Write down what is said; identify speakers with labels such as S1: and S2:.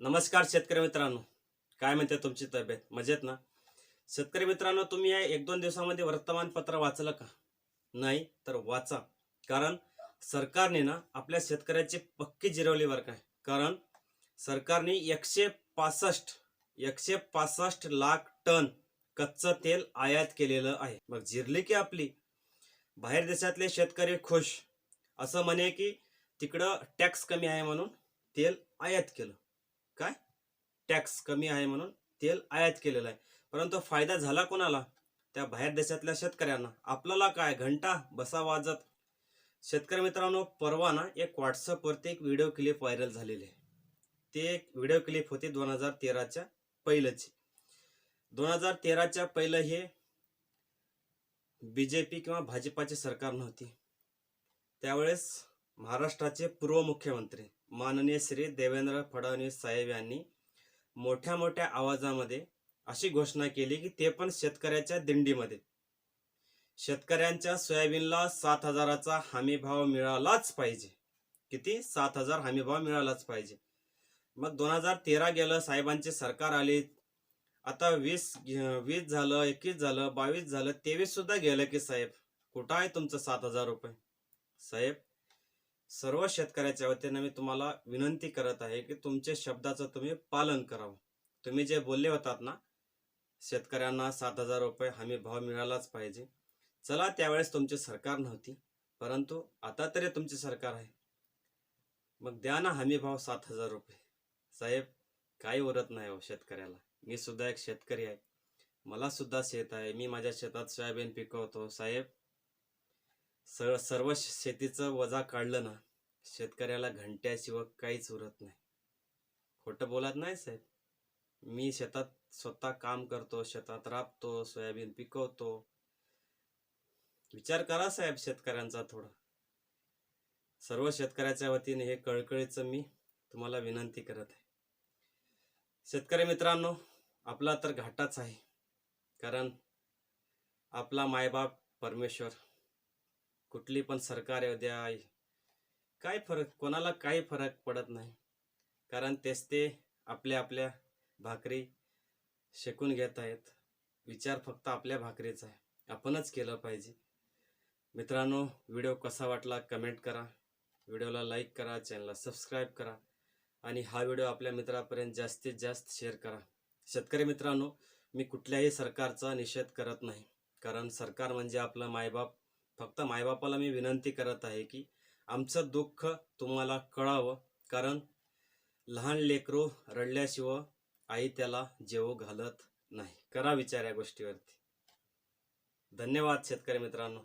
S1: नमस्कार शेतकरी मित्रांनो. काय म्हणते तुमची तब्येत? मजेत ना? शेतकरी मित्रांनो तुम्ही या एक दोन दिवसामध्ये वर्तमानपत्र वाचलं का? नाही तर वाचा. कारण सरकारने ना आपल्या शेतकऱ्याची पक्की जिरवली बरं काय कारण सरकारने एकशे पासष्ट एकशे पासष्ट लाख टन कच्चं तेल आयात केलेलं आहे. मग जिरली की आपली? बाहेर देशातले शेतकरी खुश. असं म्हणे की तिकडं टॅक्स कमी आहे म्हणून तेल आयात केलं. काय? टॅक्स कमी आहे म्हणून तेल आयात केलेलं आहे. परंतु फायदा झाला कोणाला? त्या बाहेर देशातल्या शेतकऱ्यांना. आपल्याला काय? घंटा बसा वाजत. शेतकरी मित्रांनो परवा ना एक व्हॉट्सअपवरती एक व्हिडिओ क्लिप व्हायरल झालेली आहे. ते एक व्हिडिओ क्लिप होती दोन हजार तेराच्या पहिलंची. दोन हजार तेराच्या पहिलं हे बी जे पी किंवा भाजपाचे सरकार नव्हती. त्यावेळेस महाराष्ट्राचे पूर्व मुख्यमंत्री माननीय श्री देवेंद्र फडणवीस साहेब यांनी मोठ्या मोठ्या आवाजामध्ये अशी घोषणा केली की ते पण शेतकऱ्याच्या दिंडीमध्ये. शेतकऱ्यांच्या सोयाबीनला सात हजाराचा हमी भाव मिळालाच पाहिजे. किती? सात हजार हमी भाव मिळालाच पाहिजे. मग दोन हजार तेरा गेलं साहेबांचे सरकार आले. आता वीस वीस झालं एकवीस झालं बावीस झालं तेवीस सुद्धा गेलं की साहेब कुठं आहे तुमचं सात हजार रुपये? साहेब सर्व शेतकऱ्याच्या वतीनं मी तुम्हाला विनंती करत आहे की तुमच्या शब्दाचं तुम्ही पालन करावं. तुम्ही जे बोलले होतात ना शेतकऱ्यांना सात हजार रुपये हमी भाव मिळालाच पाहिजे. चला त्यावेळेस तुमची सरकार नव्हती परंतु आता तरी तुमची सरकार आहे. मग द्या ना हमी भाव सात हजार रुपये. साहेब काही उरत नाही हो शेतकऱ्याला. मी सुद्धा एक शेतकरी आहे. मला सुद्धा शेत आहे. मी माझ्या शेतात सोयाबीन पिकवतो. साहेब सर सर्व शेतीचं वजा काढलं ना शेतकऱ्याला घंट्याशिवाय काहीच उरत नाही. खोटं बोलत नाही साहेब. मी शेतात स्वतः काम करतो शेतात राबतो सोयाबीन पिकवतो. विचार करा साहेब शेतकऱ्यांचा थोडा. सर्व शेतकऱ्याच्या वतीने हे कळकळीचं मी तुम्हाला विनंती करत आहे. शेतकरी मित्रांनो आपला तर घाटाच आहे कारण आपला मायबाप परमेश्वर कुठली पण सरकार येऊ द्या काय फरक कोणाला काही फरक पडत नाही. कारण तेच ते आपल्या आपल्या भाकरी शेकून घेत आहेत. विचार फक्त आपल्या भाकरीचा आहे. आपणच केलं पाहिजे. मित्रांनो व्हिडिओ कसा वाटला कमेंट करा. व्हिडिओला लाईक करा चॅनलला सबस्क्राईब करा आणि हा व्हिडिओ आपल्या मित्रापर्यंत जास्तीत जास्त शेअर करा. शेतकरी मित्रांनो मी कुठल्याही सरकारचा निषेध करत नाही. कारण सरकार म्हणजे आपलं मायबाप. फक्त मायबापाला मी विनंती करत आहे की आमचं दुःख तुम्हाला कळावं कारण लहान लेकरू रडल्याशिवाय आई त्याला जेवू घालत नाही. करा विचार या गोष्टीवरती. धन्यवाद शेतकरी मित्रांनो.